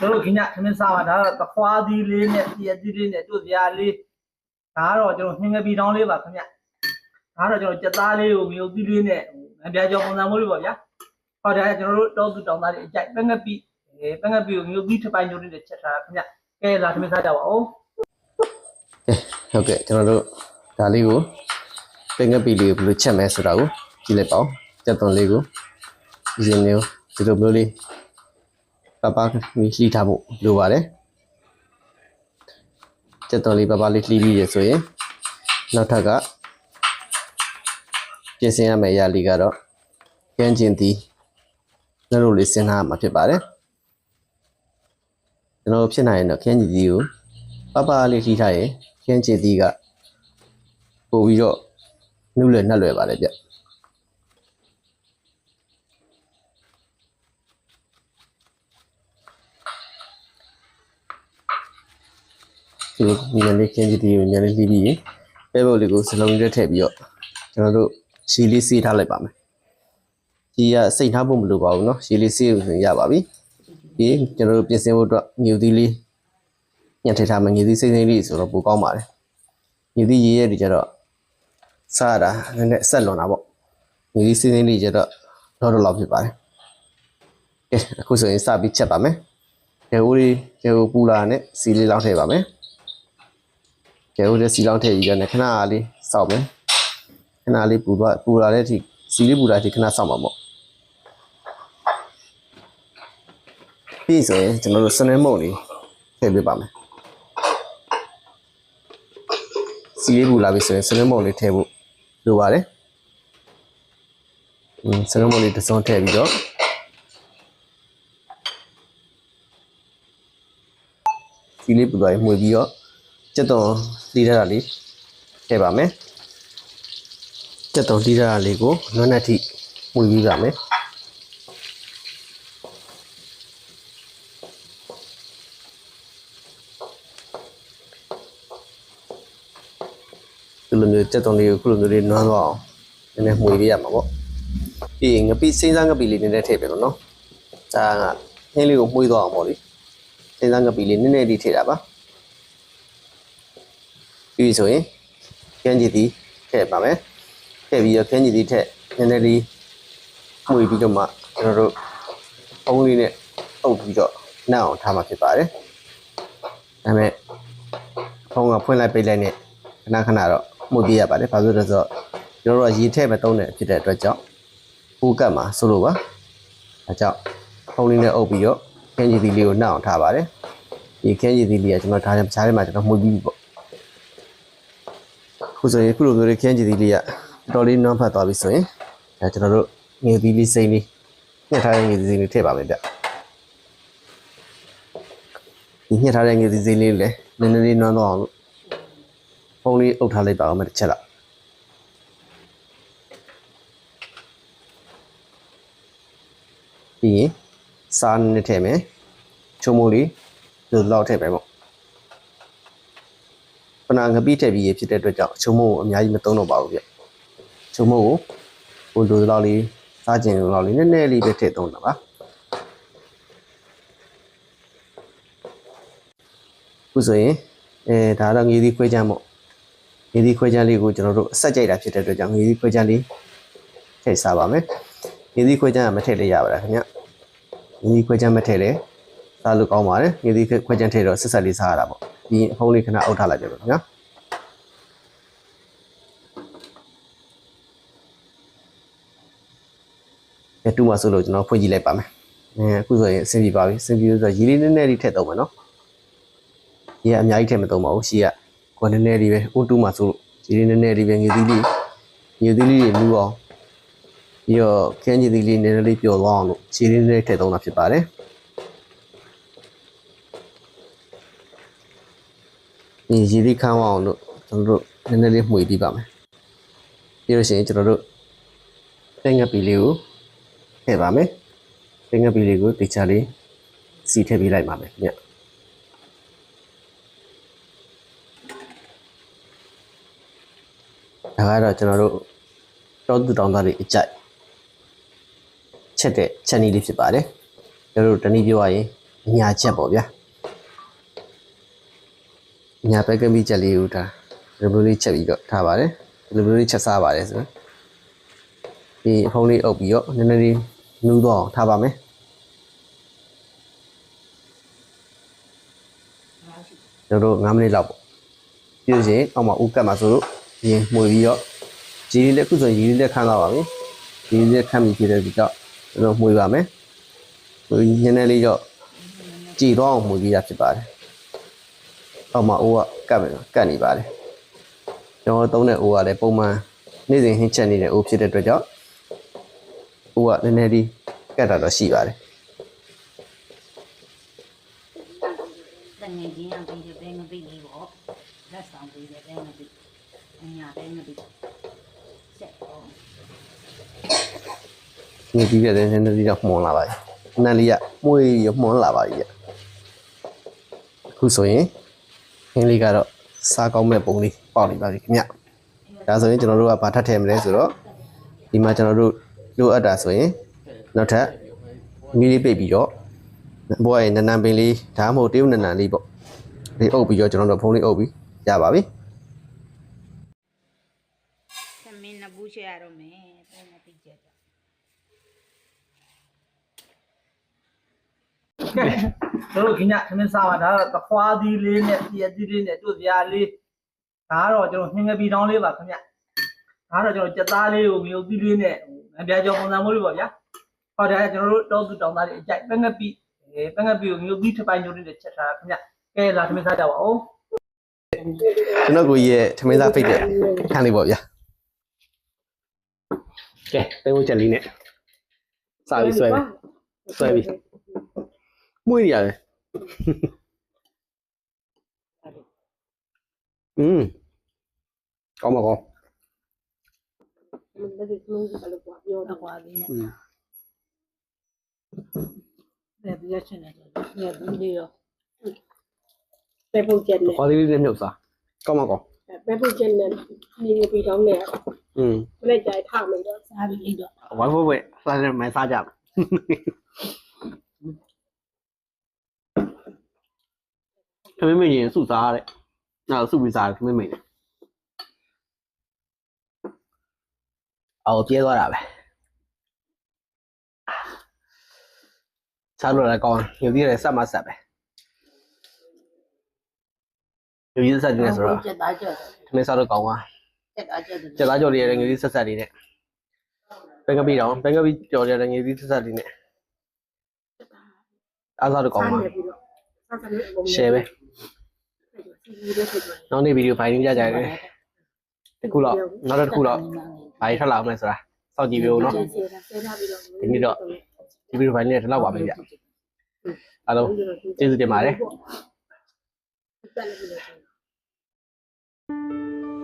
တို့ခင်ဗျသမင်းစားပါဒါတော့တခွားသီးလေးနဲ့တည့်သီးလေးနဲ့တို့စရာလေးဒါကတော့ကျွန်တော်နှင်းငပီတောင်းလေးပါခင်ဗျဒါတော့ကျွန်တော်ကြက်သားလေးကိုမြို့သီးလေးနဲ့ငပြားကြောပုံစံမျိုးလေးပေါ့ဗျာဟောဒါကျွန်တော်တို့တောသူတောင်းသားလေးအကြိုက်ပငပီအဲပငပီကိုမြို့သီးတစ်ပိုင်းမျိုးလေးနဲ့ချက်ထားတာခင်ဗျကဲလာသမင်းစားကြပါဦးဟုတ်ကဲ့ကျွန်တော်တို့ဒါလေးကိုပင်ကပီလေးကိုဘယ်လိုချက်မဲဆိုတာကိုကြည့်လိုက်ပါဦးကြက်သွန်လေးကိုဒီစင်းလေးကိုဒီလိုမျိုးလေး ပပမီလှီထားဖို့လိုပါတယ်ကြက်သွန်လေးပပလေးလှီပြီးရဆိုရင်နောက်ထပ်ကပြင်ဆင်ရမယ့်အရာလေးကတော့ကျန်းကျင်သည်လက်လို့လေးစဉ်းစားမှာဖြစ်ပါတယ်ကျွန်တော်ဖြစ်နိုင်ရင်တော့ကျန်းကျင်သည်ကိုပပလေးလှီထားရင်ကျန်းကျင်သည်ကပို့ပြီးတော့နှုတ်လွယ်နှက်လွယ်ပါတယ်ဗျ ဒီလိုညနေခင်းကြီးဒီကိုညနေပြီးပြီးပဲပုတ်လေးကိုစလုံးလေးထည့်ပြီးတော့ကျွန်တော်တို့ရှီလေးစီးထားလိုက်ပါမယ်။ဒီကစိတ်ထားဖို့မလိုပါဘူးเนาะရှီလေးစီးလို့ဆိုရင်ရပါပြီ။ဒီကျွန်တော်တို့ပြင်ဆင်ဖို့အတွက်ညူသီးလေးညှက်ထည့်ထားမယ်ညူသီးစိမ့်စိမ့်လေးဆိုတော့ပိုကောင်းပါတယ်။ညူသီးရေးရတဲ့ကြတော့စားရတာနည်းနည်းဆက်လွန်တာပေါ့။ညူသီးစိမ့်စိမ့်လေးကြတော့တော့တော့လောက်ဖြစ်ပါတယ်။ကဲအခုဆိုရင်စပြီးချက်ပါမယ်။ရေဦးလေးရေဦးပူလာနဲ့စီလေးလောက်ထည့်ပါမယ်။ ကျဲဦးတဲ့စီလောင်းထည့်ယူကြတယ်ခဏလေးစောက်မယ်ခဏလေးပူသွားပူလာတဲ့အထိစီလေးပူလာတဲ့အထိခဏစောက်မှာပေါ့ပြီးဆိုရင်ကျွန်တော်တို့စနေမုံလေးထည့်ပေးပါမယ်စီလေးပူလာပြီဆိုရင်စနေမုံလေးထည့်ဖို့လိုပါတယ်อืมစနေမုံလေးတစ်စုံထည့်ပြီးတော့စီလေးပူသွားရင်မှွေပြီးတော့ ကျက်သွန်တီးထားတာလေးထည့်ပါမယ်ကျက်သွန်တီးထားတာလေးကိုနွမ်းနဲ့ထိမှုပြီးပါမယ်ဒီလိုမျိုးကျက်သွန်လေးကိုခုလိုမျိုးလေးနွမ်းသွားအောင်နည်းနည်းမှုပေးရမှာပေါ့ပြီးရင်ငပိစိမ့်စားငပိလေးနည်းနည်းထည့်ပေးမယ်နော်ဒါကနှင်းလေးကိုမှုသွားအောင်ပေါ့လေစိမ့်စားငပိလေးနည်းနည်းလေးထည့်တာပါ ပြီးပြီဆိုရင်ခင်းကြည့်သည်ထည့်ပါမယ်ထည့်ပြီးတော့ခင်းကြည့်သည်ထည့်နည်းနည်းလေးမှုပြီးတော့မှကျွန်တော်တို့အုံးလေးနဲ့အုပ်ပြီးတော့နှောက်အောင်ထားမှာဖြစ်ပါတယ်ဒါပေမဲ့ဖုံးကဖွင့်လိုက်ပိတ်လိုက်နဲ့ခဏခဏတော့မှုပြရပါတယ်ဘာလို့လဲဆိုတော့ကျွန်တော်တို့ကရေထည့်မသုံးတဲ့ဖြစ်တဲ့အတွက်ကြောင့်ပူကတ်မှာဆိုလိုပါအဲကြောင့်ဖုံးလေးနဲ့အုပ်ပြီးတော့ခင်းကြည့်သည်လေးကိုနှောက်အောင်ထားပါတယ်ဒီခင်းကြည့်သည်လေးကကျွန်တော်ထားတဲ့ခြားထဲမှာကျွန်တော်မှုပြီးပြီပေါ့ ခုဆိုရင်ခုလိုမျိုးလေးခင်းကြည့်သီးလေးကတော်တော်လေးနွမ်းဖတ်သွားပြီဆိုရင်အဲကျွန်တော်တို့ငွေသီးလေးစိမ့်လေးညှက်ထားတဲ့ငွေသီးစိမ့်လေးထည့်ပါမယ်ဗျဒီညှက်ထားတဲ့ငွေသီးစိမ့်လေးလည်းနည်းနည်းလေးနွမ်းသွားအောင်လို့ဖုန်းလေးအုပ်ထားလိုက်ပါအောင်မယ်တစ်ချက်လောက်ပြီးရင်စားနည်းထည့်မယ်ချုံမိုးလေးဒီလောက်ထည့်ပဲပေါ့ပ နာငပိထည့်ပြီးရဖြစ်တဲ့အတွက်ကြောင့်ချုံမို့ကိုအများကြီးမသုံးတော့ပါဘူးဗျချုံမို့ကိုဟိုလိုလောက်လေးစားကျင်လိုလောက်လေးနည်းနည်းလေးပဲထည့်သုံးတာပါခုဆိုရင်အဲဒါတော့ငေးသီးခွဲချမ်းပေါ့ငေးသီးခွဲချမ်းလေးကိုကျွန်တော်တို့အဆက်ကြိုက်တာဖြစ်တဲ့အတွက်ကြောင့်ငေးသီးခွဲချမ်းလေးထည့်စားပါမယ်ငေးသီးခွဲချမ်းကမထည့်လည်းရပါလားခင်ဗျငေးသီးခွဲချမ်းမထည့်လည်းစားလို့ကောင်းပါတယ်ငေးသီးခွဲချမ်းထည့်တော့ဆက်ဆက်လေးစားရတာပေါ့ ဒီဖုန်းလေးခဏအုပ်ထားလိုက်ကြပါခင်ဗျာအဲတူမဆိုလို့ကျွန်တော်ဖွင့်ကြည့်လိုက်ပါမယ်အဲအခုဆိုရင်အဆင်ပြေပါပြီအဆင်ပြေလို့ဆိုတော့ရေလေးနည်းနည်းလေးထည့်တော့မယ်နော်ရေအများကြီးထည့်မတော့ပါဘူးရှီကကိုယ်နည်းနည်းလေးပဲအိုတူမဆိုလို့ရေလေးနည်းနည်းလေးပဲငေသီးလေးငေသီးလေးတွေလူအောင်ပြီးတော့ခင်းကြီးသီးလေးနည်းနည်းလေးပျော်သွားအောင်လို့ရေလေးနည်းနည်းထည့်တော့တာဖြစ်ပါတယ် ရည်ရည်ခန်းအောင်လို့ကျွန်တော်တို့နည်းနည်းလေးမှွေပြီးပါမယ်ပြီးလို့ရှိရင်ကျွန်တော်တို့ပင်ငပီလေးကိုထည့်ပါမယ်ပင်ငပီလေးကိုတေချာလေးစီထည့်ပေးလိုက်ပါမယ်ညဒါကတော့ကျွန်တော်တို့တောသူတောင်သားလေးအကြိုက်ချက်တဲ့ချက်နီးလေးဖြစ်ပါတယ်ကျွန်တော်တို့တနည်းပြောရရင်ညာချက်ပေါ့ဗျာ ညာပဲကမီချက်လေးကိုဒါဒီလိုလေးချက်ပြီးတော့ထားပါတယ်ဒီလိုလေးချက်စားပါတယ်ဆိုတော့ဒီအဖုံးလေးအုပ်ပြီးတော့နည်းနည်းလေးနူးတော့အောင်ထားပါမယ်ကျွန်တော်တို့9မိနစ်လောက်ပေါ့ပြီးလို့ရှိရင်အောက်မှာဥကတ်မှာဆိုလို့ရင်မှုပြီးတော့ဂျီလေးလက်ခုဆိုရင်ဂျီလေးလက်ခန်းသွားပါပြီဂျီလေးလက်ခန်းပြီးဖြစ်တဲ့ဒီတော့ကျွန်တော်မှုပါမယ်မှုနည်းနည်းလေးတော့ကြည်တော့အောင်မှုပြီးတာဖြစ်ပါတယ် အောက်မှာအိုးကကတ်မယ်နော်ကတ်နေပါတယ်ကျွန်တော်သုံးတဲ့အိုးကလည်းပုံမှန်နေ့စဉ်ဟင်းချက်နေတဲ့အိုးဖြစ်တဲ့အတွက်ကြောင့်အိုးကနည်းနည်းလေးကတ်တာတော့ရှိပါတယ်တငယ်ချင်းအောင်ပြီးတဲ့ဘဲငပိလေးပေါ့လက်ဆောင်ပြီးတဲ့ဘဲငပိအညာဘဲငပိဆက်ပေါ့ဒီပြီးပြတဲ့နည်းနည်းလေးတော့မှုန်လာပါပြီ။နည်းလေးကမှုေးရမှုန်လာပါပြီ။အခုဆိုရင်ဟ င်းလေးကတော့စားကောင်းမဲ့ပုံလေးပေါက်နေပါပြီခင်ဗျ။ဒါဆိုရင်ကျွန်တော်တို့ကဘာထပ်ထည့်မလဲဆိုတော့ဒီမှာကျွန်တော်တို့လိုအပ်တာဆိုရင်နောက်ထပ်မီးလေးပိတ်ပြီးတော့ဘွားရဲ့နန်းနန်းပင်လေးဒါမှမဟုတ်တရုတ်နန်းနန်းလေးပေါ့။လေးအုပ်ပြီးတော့ကျွန်တော်တို့ဖုန်းလေးအုပ်ပြီးရပါပြီသမင်းနဘူးချရတော့မယ်ဘဲငပိချက်တော့ကဲ တို့တို့ခင်ဗျသမင်းစားပါဒါတော့သခွားသီးလေးနဲ့တည့်သီးလေးနဲ့တို့စရာလေးဒါကတော့ကျွန်တော်ဟင်းငပီတောင်းလေးပါခင်ဗျဒါတော့ကျွန်တော်ကြက်သားလေးကိုမျိုးသီးလေးနဲ့ငပြကြောပုံစံမျိုးလေးပေါ့ဗျာဟောဒါကျွန်တော်တို့တောသူတောင်းသားလေးအကြိုက်ပငပီအဲပငပီကိုမျိုးသီးတစ်ပိုင်းမျိုးလေးနဲ့ချက်ထားတာခင်ဗျကဲလာသမင်းစားကြပါဦး။ကျွန်တော်ကိုကြီးရဲ့ထမင်းစားဖိတ်တဲ့ခန်းလေးပေါ့ဗျာ။ကဲတဲဝချက်လေးနဲ့စားပြီးဆွဲမယ်။ဆွဲပြီး Muy bien. ừ. Có mà con. Mình đã được nuôi cả lục quạt vô đi ừ. nè. Để bây giờ chân này, nhờ đúng đi rồi. Bé phụ chân này. Có đi sao? Có mà con. Dạ, bé phụ chân này, đi đi bị nè. Ừ. Bên này chạy thẳng mình đó. Sao bị đi được. Quá vô vệ, sao mày xa chạm. ခမင်းမိတ်ရင်စုစားတဲ့နောက်စုပြီးစားတယ်ခမင်းမိတ်နဲ့အော်ပြဲသွားတာပဲစားလို့လည်းကောင်းရုပ်သီးလည်းစက်မဆက်ပဲရုပ်သီးစက်ကြည့်လဲဆိုတော့ကျက်သားကျော်ခမင်းစားလို့ကောင်းပါကျက်သားကျော်ကျက်သားကျော်တွေလည်းရုပ်သီးဆက်ဆက်တွေနဲ့ဘက်ကပြီးတော့ဘက်ကပြီးကျော်တယ်လည်းရုပ်သီးဆက်ဆက်တွေနဲ့အားစားလို့ကောင်းပါရှယ်ပဲ နောက်နေ့ဗီဒီယိုဖိုင်လေးကြကြတယ်တခုတော့နောက်တစ်ခုတော့ဘာကြီးထွက်လာအောင်လဲဆိုတာစောင့်ကြည့်ပြဦးနော်ဆဲဆဲထားပြီးတော့ဒီနေ့တော့ဒီဗီဒီယိုဖိုင်လေးနဲ့ဒီလောက်ပါပဲဗျအားလုံးကျေးဇူးတင်ပါတယ်တက်လည်းပြီးတော့